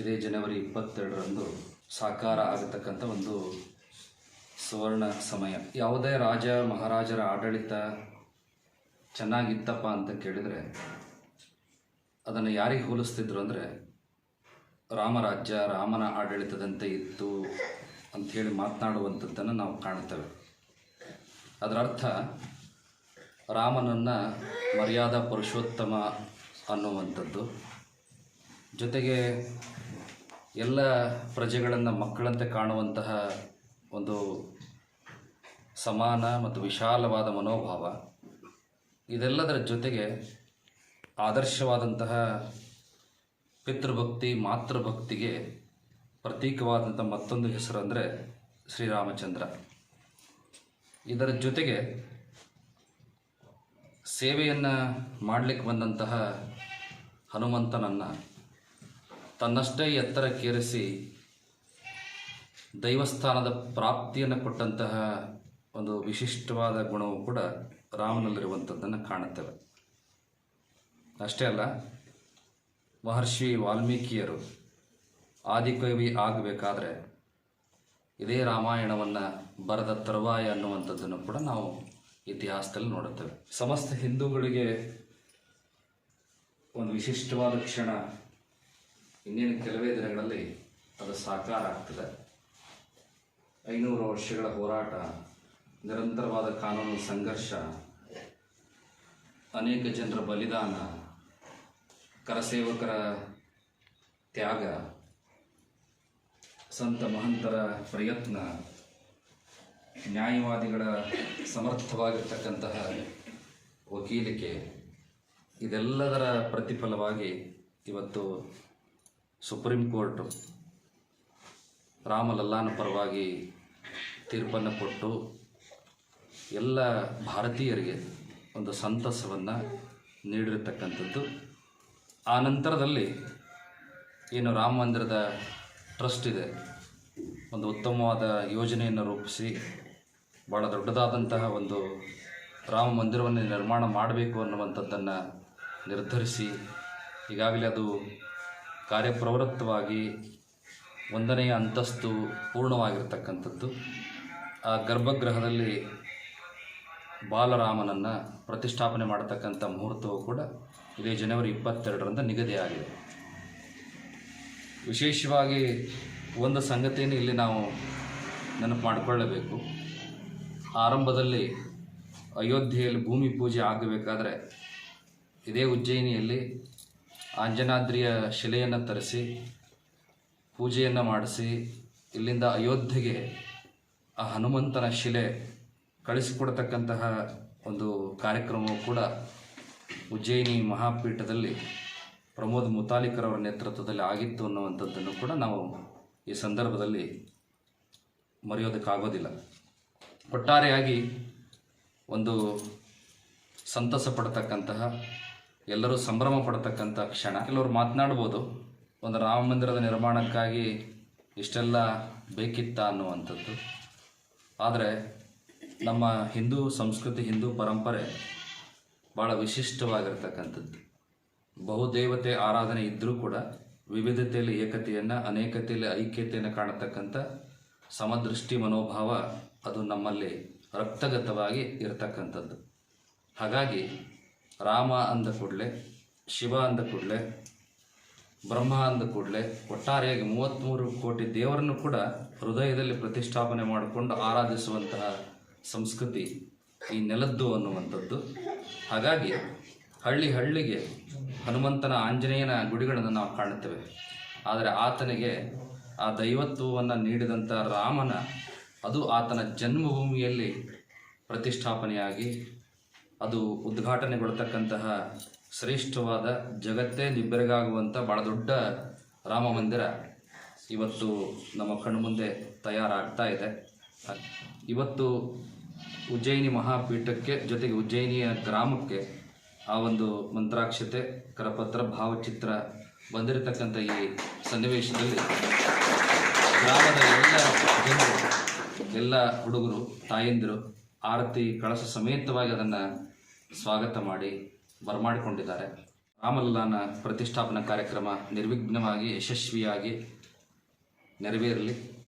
ಇದೇ ಜನವರಿ ಇಪ್ಪತ್ತೆರಡರಂದು ಸಾಕಾರ ಆಗತಕ್ಕಂಥ ಒಂದು ಸುವರ್ಣ ಸಮಯ. ಯಾವುದೇ ರಾಜ, ಮಹಾರಾಜರ ಆಡಳಿತ ಚೆನ್ನಾಗಿತ್ತಪ್ಪ ಅಂತ ಕೇಳಿದರೆ, ಅದನ್ನು ಯಾರಿಗೆ ಹೋಲಿಸ್ತಿದ್ರು ಅಂದರೆ, ರಾಮರಾಜ್ಯ ರಾಮನ ಆಡಳಿತದಂತೆ ಇತ್ತು ಅಂಥೇಳಿ ಮಾತನಾಡುವಂಥದ್ದನ್ನು ನಾವು ಕಾಣ್ತೇವೆ ಅದರ ಅರ್ಥ, ರಾಮನನ್ನು ಮರ್ಯಾದಾ ಪುರುಷೋತ್ತಮ ಅನ್ನುವಂಥದ್ದು. ಜೊತೆಗೆ ಎಲ್ಲ ಪ್ರಜೆಗಳನ್ನು ಮಕ್ಕಳಂತೆ ಕಾಣುವಂತಹ ಒಂದು ಸಮಾನ ಮತ್ತು ವಿಶಾಲವಾದ ಮನೋಭಾವ, ಇದೆಲ್ಲದರ ಜೊತೆಗೆ ಆದರ್ಶವಾದಂತಹ ಪಿತೃಭಕ್ತಿ, ಮಾತೃಭಕ್ತಿಗೆ ಪ್ರತೀಕವಾದಂಥ ಮತ್ತೊಂದು ಹೆಸರು ಅಂದರೆ ಶ್ರೀರಾಮಚಂದ್ರ. ಇದರ ಜೊತೆಗೆ ಸೇವೆಯನ್ನು ಮಾಡಲಿಕ್ಕೆ ಬಂದಂತಹ ಹನುಮಂತನನ್ನು ತನ್ನಷ್ಟೇ ಎತ್ತರಕ್ಕೇರಿಸಿ ದೈವಸ್ಥಾನದ ಪ್ರಾಪ್ತಿಯನ್ನು ಕೊಟ್ಟಂತಹ ಒಂದು ವಿಶಿಷ್ಟವಾದ ಗುಣವು ಕೂಡ ರಾಮನಲ್ಲಿರುವಂಥದ್ದನ್ನು ಕಾಣುತ್ತೇವೆ. ಅಷ್ಟೇ ಅಲ್ಲ, ಮಹರ್ಷಿ ವಾಲ್ಮೀಕಿಯರು ಆದಿಕವಿ ಆಗಬೇಕಾದ್ರೆ ಇದೇ ರಾಮಾಯಣವನ್ನು ಬರೆದ ತರುವಾಯ ಅನ್ನುವಂಥದ್ದನ್ನು ಕೂಡ ನಾವು ಇತಿಹಾಸದಲ್ಲಿ ನೋಡುತ್ತೇವೆ. ಸಮಸ್ತ ಹಿಂದೂಗಳಿಗೆ ಒಂದು ವಿಶಿಷ್ಟವಾದ ಕ್ಷಣ ಇನ್ನೇನು ಕೆಲವೇ ದಿನಗಳಲ್ಲಿ ಅದು ಸಾಕಾರ ಆಗ್ತದೆ. ಐನೂರು ವರ್ಷಗಳ ಹೋರಾಟ, ನಿರಂತರವಾದ ಕಾನೂನು ಸಂಘರ್ಷ, ಅನೇಕ ಜನರ ಬಲಿದಾನ, ಕರಸೇವಕರ ತ್ಯಾಗ, ಸಂತ ಮಹಂತರ ಪ್ರಯತ್ನ, ನ್ಯಾಯವಾದಿಗಳ ಸಮರ್ಥವಾಗಿರ್ತಕ್ಕಂತಹ ವಕೀಲಿಕೆ, ಇದೆಲ್ಲದರ ಪ್ರತಿಫಲವಾಗಿ ಇವತ್ತು ಸುಪ್ರೀಂ ಕೋರ್ಟು ರಾಮಲಲ್ಲಾನ ಪರವಾಗಿ ತೀರ್ಪನ್ನು ಕೊಟ್ಟು ಎಲ್ಲ ಭಾರತೀಯರಿಗೆ ಒಂದು ಸಂತಸವನ್ನು ನೀಡಿರತಕ್ಕಂಥದ್ದು. ಆ ನಂತರದಲ್ಲಿ ಏನು ರಾಮ ಮಂದಿರದ ಟ್ರಸ್ಟ್ ಇದೆ. ಒಂದು ಉತ್ತಮವಾದ ಯೋಜನೆಯನ್ನು ರೂಪಿಸಿ ಭಾಳ ದೊಡ್ಡದಾದಂತಹ ಒಂದು ರಾಮ ಮಂದಿರವನ್ನು ನಿರ್ಮಾಣ ಮಾಡಬೇಕು ಅನ್ನುವಂಥದ್ದನ್ನು ನಿರ್ಧರಿಸಿ ಈಗಾಗಲೇ ಅದು ಕಾರ್ಯಪ್ರವೃತ್ತವಾಗಿ ಒಂದನೆಯ ಅಂತಸ್ತು ಪೂರ್ಣವಾಗಿರ್ತಕ್ಕಂಥದ್ದು. ಆ ಗರ್ಭಗೃಹದಲ್ಲಿ ಬಾಲರಾಮನನ್ನು ಪ್ರತಿಷ್ಠಾಪನೆ ಮಾಡತಕ್ಕಂಥ ಮುಹೂರ್ತವು ಕೂಡ ಇದೇ ಜನವರಿ ಇಪ್ಪತ್ತೆರಡರಿಂದ ನಿಗದಿಯಾಗಿದೆ ವಿಶೇಷವಾಗಿ ಒಂದು ಸಂಗತಿಯನ್ನು ಇಲ್ಲಿ ನಾವು ನೆನಪು ಮಾಡಿಕೊಳ್ಳಬೇಕು. ಆರಂಭದಲ್ಲಿ ಅಯೋಧ್ಯೆಯಲ್ಲಿ ಭೂಮಿ ಪೂಜೆ ಆಗಬೇಕಾದ್ರೆ ಇದೇ ಉಜ್ಜಯಿನಿಯಲ್ಲಿ ಆಂಜನಾದ್ರಿಯ ಶಿಲೆಯನ್ನು ತರಿಸಿ, ಪೂಜೆಯನ್ನು ಮಾಡಿಸಿ, ಇಲ್ಲಿಂದ ಅಯೋಧ್ಯೆಗೆ ಆ ಹನುಮಂತನ ಶಿಲೆ ಕಳಿಸಿಕೊಡ್ತಕ್ಕಂತಹ ಒಂದು ಕಾರ್ಯಕ್ರಮವು ಕೂಡ ಉಜ್ಜಯಿನಿ ಮಹಾಪೀಠದಲ್ಲಿ ಪ್ರಮೋದ್ ಮುತಾಲಿಕರವರ ನೇತೃತ್ವದಲ್ಲಿ ಆಗಿತ್ತು ಅನ್ನುವಂಥದ್ದನ್ನು ಕೂಡ ನಾವು ಈ ಸಂದರ್ಭದಲ್ಲಿ ಮರೆಯೋದಕ್ಕಾಗೋದಿಲ್ಲ. ಒಟ್ಟಾರೆಯಾಗಿ ಒಂದು ಸಂತಸ ಪಡ್ತಕ್ಕಂತಹ ಎಲ್ಲರೂ ಸಂಭ್ರಮ ಪಡತಕ್ಕಂಥ ಕ್ಷಣ. ಕೆಲವರು ಮಾತನಾಡ್ಬೋದು, ಒಂದು ರಾಮ ಮಂದಿರದ ನಿರ್ಮಾಣಕ್ಕಾಗಿ ಇಷ್ಟೆಲ್ಲ ಬೇಕಿತ್ತ ಅನ್ನುವಂಥದ್ದು. ಆದರೆ ನಮ್ಮ ಹಿಂದೂ ಸಂಸ್ಕೃತಿ, ಹಿಂದೂ ಪರಂಪರೆ ಭಾಳ ವಿಶಿಷ್ಟವಾಗಿರ್ತಕ್ಕಂಥದ್ದು. ಬಹುದೇವತೆ ಆರಾಧನೆ ಇದ್ದರೂ ಕೂಡ ವಿವಿಧತೆಯಲ್ಲಿ ಏಕತೆಯನ್ನು, ಅನೇಕತೆಯಲ್ಲಿ ಐಕ್ಯತೆಯನ್ನು ಕಾಣತಕ್ಕಂಥ ಸಮದೃಷ್ಟಿ ಮನೋಭಾವ ಅದು ನಮ್ಮಲ್ಲಿ ರಕ್ತಗತವಾಗಿ ಇರತಕ್ಕಂಥದ್ದು. ಹಾಗಾಗಿ ರಾಮ ಅಂದ ಕೂಡಲೇ, ಶಿವ ಅಂದ ಕೂಡಲೇ, ಬ್ರಹ್ಮ ಅಂದ ಕೂಡಲೇ ಒಟ್ಟಾರೆಯಾಗಿ ಮೂವತ್ತ್ಮೂರು ಕೋಟಿ ದೇವರನ್ನು ಕೂಡ ಹೃದಯದಲ್ಲಿ ಪ್ರತಿಷ್ಠಾಪನೆ ಮಾಡಿಕೊಂಡು ಆರಾಧಿಸುವಂತಹ ಸಂಸ್ಕೃತಿ ಈ ನೆಲದ್ದು ಅನ್ನುವಂಥದ್ದು. ಹಾಗಾಗಿ ಹಳ್ಳಿ ಹಳ್ಳಿಗೆ ಹನುಮಂತನ ಆಂಜನೇಯನ ಗುಡಿಗಳನ್ನು ನಾವು ಕಾಣುತ್ತೇವೆ. ಆದರೆ ಆತನಿಗೆ ಆ ದೈವತ್ವವನ್ನು ನೀಡಿದಂಥ ರಾಮನ ಅದು ಆತನ ಜನ್ಮಭೂಮಿಯಲ್ಲಿ ಪ್ರತಿಷ್ಠಾಪನೆಯಾಗಿ ಅದು ಉದ್ಘಾಟನೆಗೊಳ್ತಕ್ಕಂತಹ ಶ್ರೇಷ್ಠವಾದ ಜಗತ್ತೇ ನಿಬ್ಬೆರಗಾಗುವಂಥ ಭಾಳ ದೊಡ್ಡ ರಾಮ ಮಂದಿರ ಇವತ್ತು ನಮ್ಮ ಕಣ್ಮುಂದೆ ತಯಾರಾಗ್ತಾ ಇದೆ. ಇವತ್ತು ಉಜ್ಜಯಿನಿ ಮಹಾಪೀಠಕ್ಕೆ ಜೊತೆಗೆ ಉಜ್ಜಯಿನಿಯ ಗ್ರಾಮಕ್ಕೆ ಆ ಒಂದು ಮಂತ್ರಾಕ್ಷತೆ, ಕರಪತ್ರ, ಭಾವಚಿತ್ರ ಬಂದಿರತಕ್ಕಂಥ ಈ ಸನ್ನಿವೇಶದಲ್ಲಿ ಗ್ರಾಮದ ಎಲ್ಲ ಜನರು, ಎಲ್ಲ ಹುಡುಗರು, ತಾಯಂದಿರು, ಆರತಿ ಕಳಸ ಸಮೇತವಾಗಿ ಅದನ್ನು ಸ್ವಾಗತ ಮಾಡಿ ಬರಮಾಡಿಕೊಂಡಿದ್ದಾರೆ. ರಾಮಲಲ್ಲಾನ ಪ್ರತಿಷ್ಠಾಪನಾ ಕಾರ್ಯಕ್ರಮ ನಿರ್ವಿಘ್ನವಾಗಿ ಯಶಸ್ವಿಯಾಗಿ ನೆರವೇರಲಿ.